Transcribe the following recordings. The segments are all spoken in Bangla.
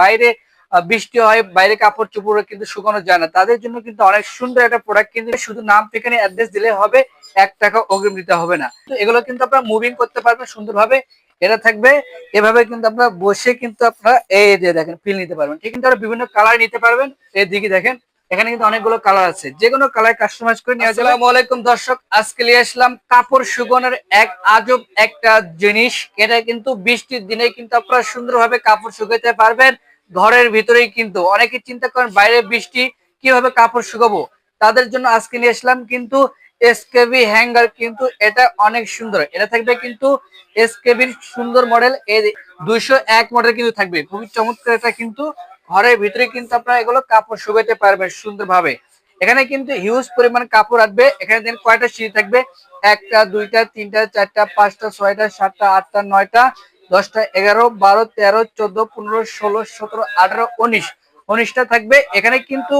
বাইরে বৃষ্টি হয়, বাইরে কাপড় চোপড় কিন্তু শুকানো যায় না। তাদের জন্য কিন্তু অনেক সুন্দর একটা প্রোডাক্ট কিন্তু শুধু নাম ঠিকানা অ্যাড্রেস দিলে হবে, এক টাকা অগ্রিম দিতে হবে না। তো এগুলো কিন্তু আপনারা মুভিং করতে পারবেন সুন্দরভাবে, এটা থাকবে। এভাবে কিন্তু আপনারা বসে কিন্তু আপনারা এই যে দেখেন ফিল নিতে পারবেন। ঠিক কিন্তু বিভিন্ন কালার নিতে পারবেন। এদিকে দেখেন এখানে কিন্তু অনেকগুলো কালার আছে। যে কোনো কালার কাস্টমাইজ করে যাবে। আসসালামু আলাইকুম দর্শক, আজকে নিয়ে আসলাম কাপড় শুকানোর এক আজব একটা জিনিস। এটা কিন্তু বৃষ্টির দিনে কিন্তু আপনারা সুন্দরভাবে কাপড় শুকাতে পারবেন। ঘরের ভিতরেই কিন্তু। অনেকে চিন্তা করেন, বাইরে বৃষ্টি, কীভাবে কাপড় শুকাবো? তাদের জন্য আজকে নিয়ে আসলাম কিন্তু এসকেবি হ্যাঙ্গার কিন্তু এটা অনেক সুন্দর। এটা থাকবে কিন্তু এসকেবির সুন্দর মডেল এই দুইশো এক মডেল কিন্তু থাকবে। খুবই চমৎকার এটা কিন্তু। ঘরের ভিতরে কিন্তু আপনারা এগুলো কাপড় শুকাতে পারবেন সুন্দরভাবে। এখানে কিন্তু হিউজ পরিমাণ কাপড় আসবে। এখানে দেখেন কয়টা সিঁড়ি থাকবে? একটা দুইটা তিনটা চারটা পাঁচটা ছয়টা সাতটা আটটা নয়টা দশটা এগারো বারো তেরো চোদ্দ পনেরো ষোলো সতেরো আঠারো উনিশ। উনিশটা থাকবে। এখানে কিন্তু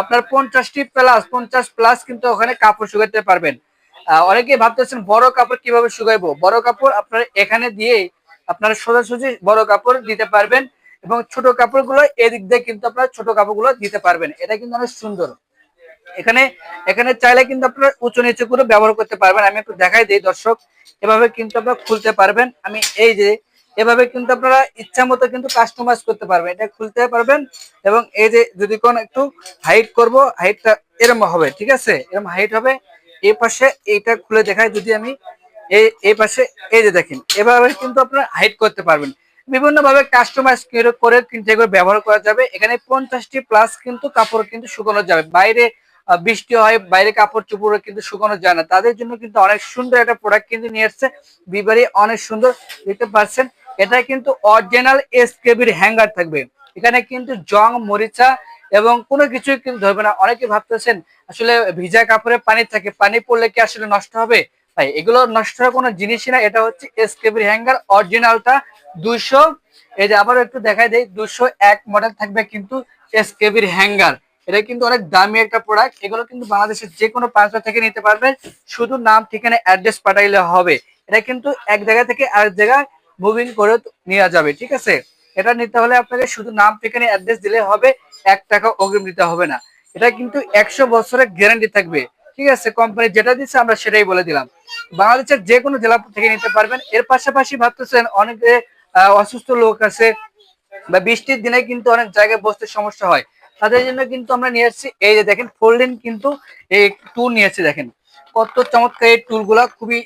আপনার পঞ্চাশটি প্লাস পঞ্চাশ প্লাস কিন্তু ওখানে কাপড় শুকাইতে পারবেন। আহ, অনেকেই ভাবতেছেন বড় কাপড় কীভাবে শুকাইবো? বড় কাপড় আপনার এখানে দিয়ে আপনারা সোজাসুজি বড় কাপড় দিতে পারবেন। এবং ছোট কাপড়গুলো এদিক দিয়ে কিন্তু আপনারা ছোট কাপড়গুলো দিতে পারবেন। এটা কিন্তু অনেক সুন্দর। এখানে এখানে চাইলে কিন্তু আপনারা উঁচু নিচু করে ব্যবহার করতে পারবেন। আমি একটু দেখাই দিই, দর্শক। এভাবে কিন্তু আপনারা খুলতে পারবেন। আমি এই যে, এভাবে কিন্তু আপনারা ইচ্ছা মতো কিন্তু কাস্টমাইজ করতে পারবেন। এটা খুলতে পারবেন এবং এই যে, যদি কোন একটু হাইট করব হাইটটা এরকম হবে, ঠিক আছে? এরকম হাইট হবে। এই পাশে এইটা খুলে দেখাই। যদি আমি এই এই পাশে এই যে দেখেন, এভাবে কিন্তু আপনারা হাইট করতে পারবেন। বিভিন্ন ভাবে কাস্টমাইজ করে কিন্তু এগুলো ব্যবহার করা যাবে। এখানে পঞ্চাশটি প্লাস কিন্তু কাপড় কিন্তু শুকানো যাবে। বাইরে বৃষ্টি হয়, বাইরে কাপড় চোপড় কিন্তু শুকানো যায় না। তাদের জন্য কিন্তু অনেক সুন্দর একটা প্রোডাক্ট কিন্তু নিয়ে এসছে। বিবারি অনেক সুন্দর, দেখতে পাচ্ছেন? এটা কিন্তু অরিজিনাল এসকেবির হ্যাঙ্গার থাকবে। এখানে কিন্তু জং, মরিচা এবং কোনো কিছুই কিন্তু ধরবে না। অনেকে ভাবতেছেন, আসলে ভিজা কাপড়ে পানি থাকে, পানি পড়লে কি আসলে নষ্ট হবে? ভাই এগুলো নষ্ট হওয়ার কোনো জিনিসই না এটা হচ্ছে এসকেবির হ্যাঙ্গার অরিজিনালটা দুইশো, এই যে আবার একটু দেখাই দেয় দুশো এক মডেল থাকবে কিন্তু এসকেবির হ্যাঙ্গার এটা কিন্তু অনেক দামি একটা প্রোডাক্ট এগুলো কিন্তু বাংলাদেশের যে কোনো প্রান্ত থেকে নিতে পারবেন শুধু নাম, ঠিকানা অ্যাড্রেস পাঠাইলে হবে। এটা কিন্তু এক জায়গা থেকে আরেক জায়গায় মুভিং করে নেওয়া যাবে, ঠিক আছে? এটা নিতে হলে আপনাকে শুধু নাম, ঠিকানা অ্যাড্রেস দিলে হবে। এক টাকা অগ্রিম দিতে হবে না। এটা কিন্তু একশো বছরের গ্যারান্টি থাকবে। ঠিক আছে? কোম্পানি যেটা দিচ্ছে আমরা সেটাই বলে দিলাম। বাংলাদেশের যে কোনো জেলা থেকে নিতে পারবেন। এর পাশাপাশি ভাবতেছেন অনেকে অসুস্থ লোক আছে বা বৃষ্টির দিনে কিন্তু অনেক জায়গায় বসতে সমস্যা হয়। তাদের জন্য কিন্তু আমরা নিয়ে আসছি। এই যে দেখেন ফোল্ডিং কিন্তু এই টুল নিয়ে এসেছি দেখেন। কত চমৎকার এই টুলগুলা, খুবই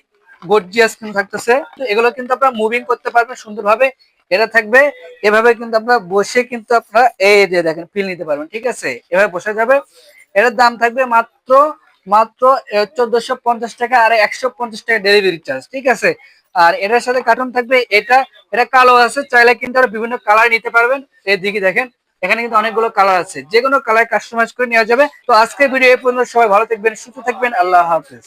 গর্জিয়াস কিন্তু থাকতেছে। তো এগুলো কিন্তু আপনারা মুভিং করতে পারবেন সুন্দরভাবে। এটা থাকবে, এভাবে কিন্তু আপনারা বসে কিন্তু আপনারা এই যে দেখেন ফিল নিতে পারবেন, ঠিক আছে? এভাবে বসে যাবে। এটার দাম থাকবে মাত্র মাত্র চোদ্দশো পঞ্চাশ টাকা আর একশো পঞ্চাশ টাকা ডেলিভারি চার্জ ঠিক আছে? আর এটার সাথে কার্টুন থাকবে, এটা এটা কালো আছে, চাইলে কিন্তু আর বিভিন্ন কালার নিতে পারবেন। এদিকে দেখেন, এখানে কিন্তু অনেকগুলো কালার আছে। যে কোনো কালার কাস্টমাইজ করে নেওয়া যাবে। তো আজকে ভিডিও এই পর্যন্ত, সবাই ভালো থাকবেন, সুস্থ থাকবেন, আল্লাহ হাফেজ।